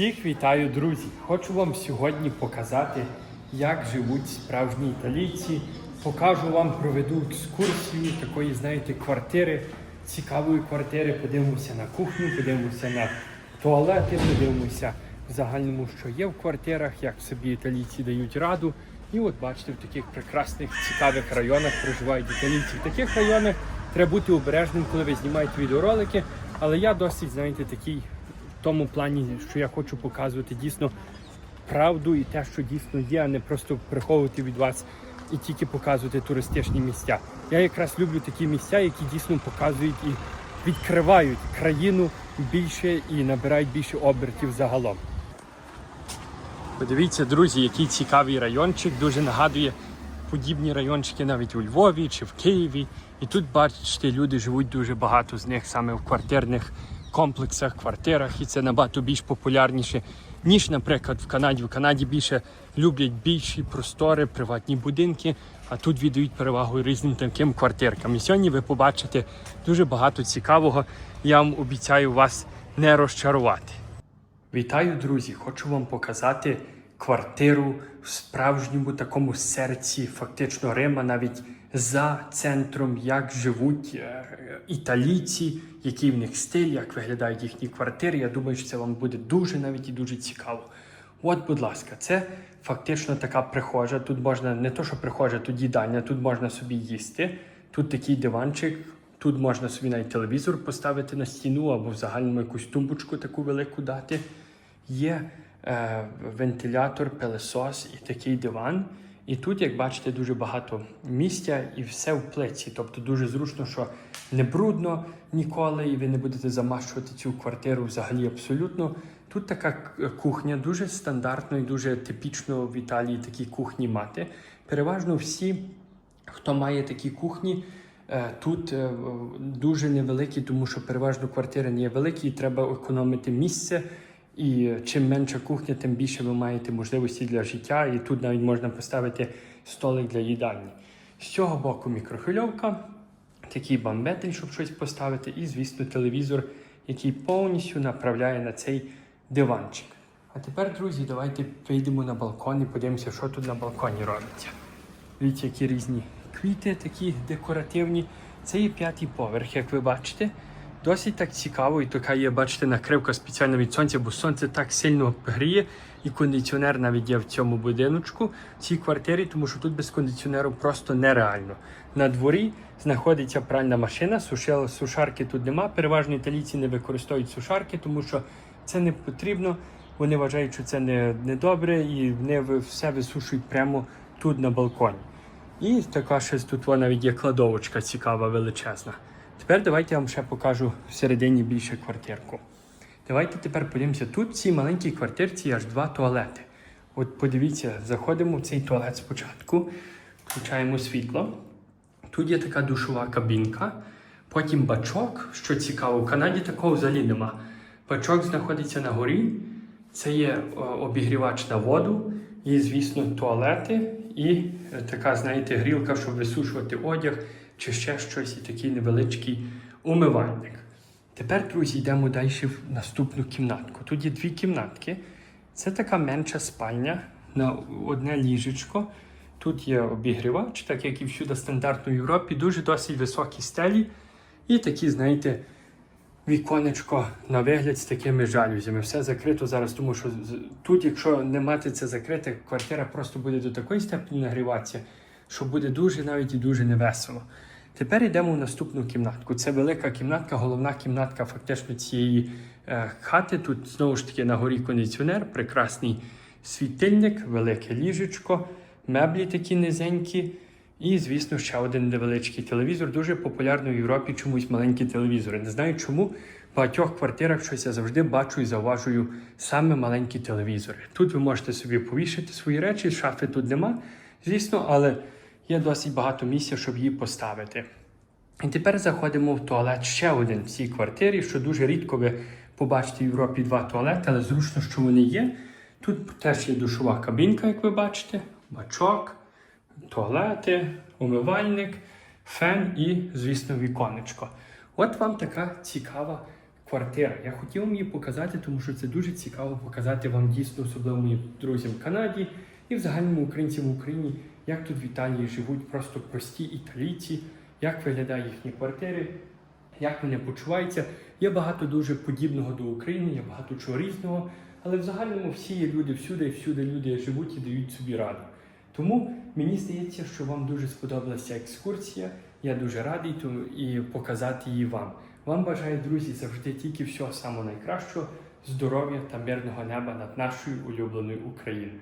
Всіх вітаю, друзі! Хочу вам сьогодні показати, як живуть справжні італійці. Покажу вам, проведу екскурсію такої, знаєте, квартири, цікавої квартири. Подивимося на кухню, подивимося на туалети, подивимося в загальному, що є в квартирах, як собі італійці дають раду. І от бачите, в таких прекрасних цікавих районах проживають італійці. В таких районах треба бути обережним, коли ви знімаєте відеоролики. Але я досить, знаєте, такий в тому плані, що я хочу показувати дійсно правду і те, що дійсно є, а не просто приховувати від вас і тільки показувати туристичні місця. Я якраз люблю такі місця, які дійсно показують і відкривають країну більше і набирають більше обертів загалом. Подивіться, друзі, який цікавий райончик, дуже нагадує подібні райончики навіть у Львові чи в Києві. І тут, бачите, люди живуть дуже багато з них саме в квартирних комплексах, квартирах, і це набагато більш популярніше, ніж, наприклад, в Канаді. В Канаді більше люблять більші простори, приватні будинки, а тут віддають перевагу різним таким квартиркам. І сьогодні ви побачите дуже багато цікавого. Я вам обіцяю вас не розчарувати. Вітаю, друзі! Хочу вам показати квартиру в справжньому такому серці, фактично Рима, навіть за центром, як живуть е, італійці, який в них стиль, як виглядають їхні квартири. Я думаю, що це вам буде дуже навіть і дуже цікаво. От, будь ласка, це фактично така прихожа. Тут можна не то, що прихожа, тут їдальня, тут можна собі їсти. Тут такий диванчик, тут можна собі навіть телевізор поставити на стіну або в загальному якусь тумбочку таку велику дати. Є е, вентилятор, пилесос і такий диван. І тут, як бачите, дуже багато місця і все в плиці. Тобто дуже зручно, що не брудно ніколи, і ви не будете замащувати цю квартиру взагалі абсолютно. Тут така кухня дуже стандартно і дуже типічно в Італії такі кухні мати. Переважно всі, хто має такі кухні, е, тут е, дуже невеликі, тому що переважно квартири не є великі, і треба економити місце. І чим менша кухня, тим більше ви маєте можливості для життя. І тут навіть можна поставити столик для їдальні. З цього боку мікрохвильовка, такий бамбетель, щоб щось поставити, і, звісно, телевізор, який повністю направляє на цей диванчик. А тепер, друзі, давайте вийдемо на балкон і подивимося, що тут на балконі робиться. Дивіться, які різні квіти, такі декоративні. Це є п'ятий поверх, як ви бачите. Досить так цікаво, і така є, бачите, накривка спеціально від сонця, бо сонце так сильно гріє, і кондиціонер навіть є в цьому будиночку, в цій квартирі, тому що тут без кондиціонеру просто нереально. На дворі знаходиться пральна машина, сушил- сушарки тут нема. Переважно італійці не використовують сушарки, тому що це не потрібно. Вони вважають, що це не, не добре, і вони все висушують прямо тут на балконі. І така щось тут навіть є кладовочка цікава, величезна. Тепер давайте я вам ще покажу всередині більше квартирку. Давайте тепер подивимося. Тут в цій маленькій квартирці аж два туалети. От подивіться, заходимо в цей туалет спочатку, включаємо світло. Тут є така душова кабінка, потім бачок, що цікаво, в Канаді такого взагалі нема. Бачок знаходиться на горі, це є обігрівач на воду, і, звісно, туалети, і е, така, знаєте, грілка, щоб висушувати одяг чи ще щось, і такий невеличкий умивальник. Тепер, друзі, йдемо далі в наступну кімнатку. Тут є дві кімнатки. Це така менша спальня на одне ліжечко. Тут є обігрівач, так як і всюди стандартно в Європі, дуже досить високі стелі. І такі, знаєте, віконечко на вигляд з такими жалюзями. Все закрито зараз, тому що тут, якщо не мати це закрите, квартира просто буде до такої степені нагріватися, що буде дуже навіть і дуже невесело. Тепер йдемо в наступну кімнатку. Це велика кімнатка, головна кімнатка фактично цієї е, хати. Тут знову ж таки на горі кондиціонер, прекрасний світильник, велике ліжечко, меблі такі низенькі. І, звісно, ще один невеличкий телевізор. Дуже популярний в Європі чомусь маленькі телевізори. Не знаю чому. В багатьох квартирах щось я завжди бачу і зауважую саме маленькі телевізори. Тут ви можете собі повішати свої речі, шафи тут нема, звісно, але є досить багато місця, щоб її поставити. І тепер заходимо в туалет ще один в цій квартирі, що дуже рідко ви побачите в Європі два туалети, але зручно, що вони є. Тут теж є душова кабінка, як ви бачите, бачок, туалети, умивальник, фен і, звісно, віконечко. От вам така цікава квартира. Я хотів вам її показати, тому що це дуже цікаво показати вам дійсно, особливо моїм друзям в Канаді і в загальному українцям в Україні, як тут в Італії живуть просто прості італійці, як виглядають їхні квартири, як вони почуваються. Є багато дуже подібного до України, є багато чого різного, але в загальному всі є люди всюди, і всюди люди живуть і дають собі раду. Тому мені здається, що вам дуже сподобалася екскурсія. Я дуже радий і показати її вам. Вам бажаю, друзі, завжди тільки всього самого найкращого, здоров'я та мирного неба над нашою улюбленою Україною.